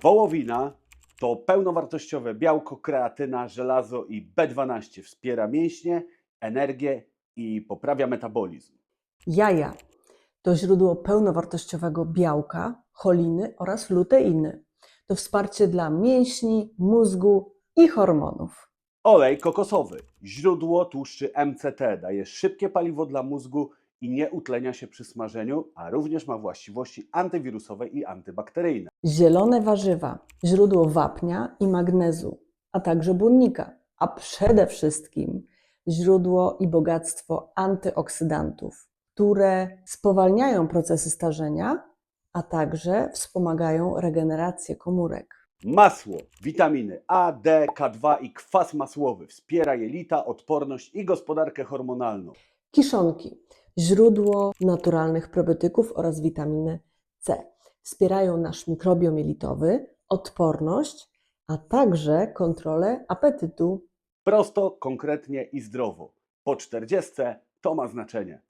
Wołowina to pełnowartościowe białko, kreatyna, żelazo i B12. Wspiera mięśnie, energię i poprawia metabolizm. Jaja to źródło pełnowartościowego białka, choliny oraz luteiny. To wsparcie dla mięśni, mózgu i hormonów. Olej kokosowy, źródło tłuszczy MCT, daje szybkie paliwo dla mózgu i nie utlenia się przy smażeniu, a również ma właściwości antywirusowe i antybakteryjne. Zielone warzywa, źródło wapnia i magnezu, a także błonnika, a przede wszystkim źródło i bogactwo antyoksydantów, które spowalniają procesy starzenia, a także wspomagają regenerację komórek. Masło, witaminy A, D, K2 i kwas masłowy wspiera jelita, odporność i gospodarkę hormonalną. Kiszonki, źródło naturalnych probiotyków oraz witaminy C. Wspierają nasz mikrobiom jelitowy, odporność, a także kontrolę apetytu. Prosto, konkretnie i zdrowo. Po 40 to ma znaczenie.